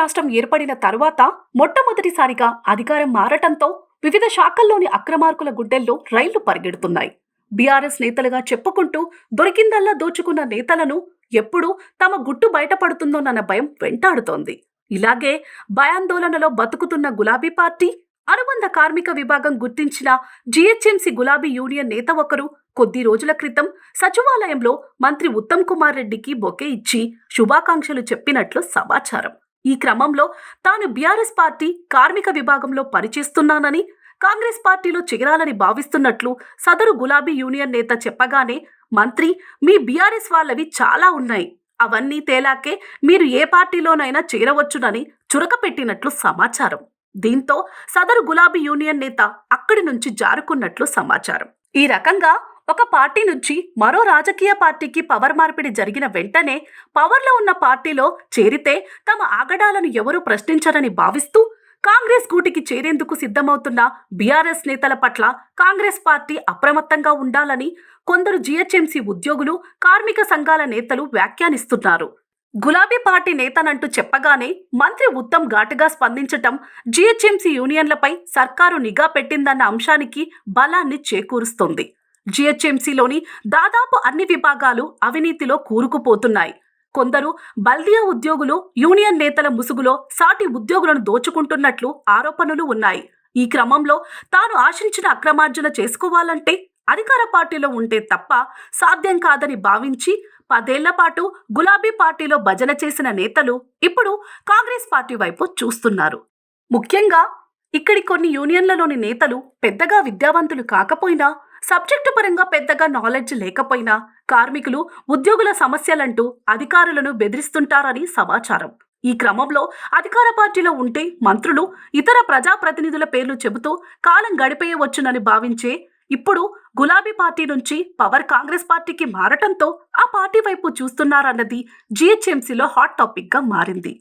రాష్ట్రం ఏర్పడిన తరువాత మొట్టమొదటిసారిగా అధికారం మారటంతో వివిధ శాఖల్లోని అక్రమార్కుల గుడ్డెల్లో రైళ్ళు పరిగెడుతున్నాయి. బీఆర్ఎస్ నేతలుగా చెప్పుకుంటూ దొరికిందల్లా దోచుకున్న నేతలను ఎప్పుడు తమ గుట్టు బయటపడుతుందోనన్న భయం వెంటాడుతోంది. ఇలాగే భయాందోళనలో బతుకుతున్న గులాబీ పార్టీ అనుబంధ కార్మిక విభాగం గుర్తించిన జీహెచ్ఎంసీ గులాబీ యూనియన్ నేత ఒకరు కొద్ది రోజుల క్రితం సచివాలయంలో మంత్రి ఉత్తమ్ కుమార్ రెడ్డికి బొకే ఇచ్చి శుభాకాంక్షలు చెప్పినట్లు సమాచారం. ఈ క్రమంలో తాను బీఆర్ఎస్ పార్టీ కార్మిక విభాగంలో పనిచేస్తున్నానని కాంగ్రెస్ పార్టీలో చేరాలని భావిస్తున్నట్లు సదరు గులాబీ యూనియన్ నేత చెప్పగానే మంత్రి మీ బీఆర్ఎస్ వాళ్ళవి చాలా ఉన్నాయి. అవన్నీ తేలాకే మీరు ఏ పార్టీలోనైనా చేరవచ్చునని చురకపెట్టినట్లు సమాచారం. దీంతో సదరు గులాబీ యూనియన్ నేత అక్కడి నుంచి జారుకున్నట్లు సమాచారం. ఈ రకంగా ఒక పార్టీ నుంచి మరో రాజకీయ పార్టీకి పవర్ మార్పిడి జరిగిన వెంటనే పవర్లో ఉన్న పార్టీలో చేరితే తమ ఆగడాలను ఎవరూ ప్రశ్నించరని భావిస్తూ కాంగ్రెస్ గూటికి చేరేందుకు సిద్ధమవుతున్న బీఆర్ఎస్ నేతల పట్ల కాంగ్రెస్ పార్టీ అప్రమత్తంగా ఉండాలని కొందరు జీహెచ్ఎంసీ ఉద్యోగులు కార్మిక సంఘాల నేతలు వ్యాఖ్యానిస్తున్నారు. గులాబీ పార్టీ నేతనంటూ చెప్పగానే మంత్రి ఉత్తమ్ ఘాటుగా స్పందించటం జీహెచ్ఎంసీ యూనియన్లపై సర్కారు నిఘా పెట్టిందన్న అంశానికి బలాన్ని చేకూరుస్తోంది. జిహెచ్ఎంసీలోని దాదాపు అన్ని విభాగాలు అవినీతిలో కూరుకుపోతున్నాయి. కొందరు బల్దియా ఉద్యోగులు యూనియన్ నేతల ముసుగులో సాటి ఉద్యోగులను దోచుకుంటున్నట్లు ఆరోపణలు ఉన్నాయి. ఈ క్రమంలో తాను ఆశించిన అక్రమార్జన చేసుకోవాలంటే అధికార పార్టీలో ఉంటే తప్ప సాధ్యం కాదని భావించి పదేళ్ళ పాటు గులాబీ పార్టీలో భజన చేసిన నేతలు ఇప్పుడు కాంగ్రెస్ పార్టీ వైపు చూస్తున్నారు. ముఖ్యంగా ఇక్కడి కొన్ని యూనియన్లలోని నేతలు పెద్దగా విద్యావంతులు కాకపోయినా సబ్జెక్టు పరంగా పెద్దగా నాలెడ్జ్ లేకపోయినా కార్మికులు ఉద్యోగుల సమస్యలంటూ అధికారులను బెదిరిస్తుంటారని సమాచారం. ఈ క్రమంలో అధికార పార్టీలో ఉంటే మంత్రులు ఇతర ప్రజాప్రతినిధుల పేర్లు చెబుతూ కాలం గడిపేయవచ్చునని భావించే ఇప్పుడు గులాబీ పార్టీ నుంచి పవర్ కాంగ్రెస్ పార్టీకి మారటంతో ఆ పార్టీ వైపు చూస్తున్నారన్నది జీహెచ్ఎంసీలో హాట్ టాపిక్గా మారింది.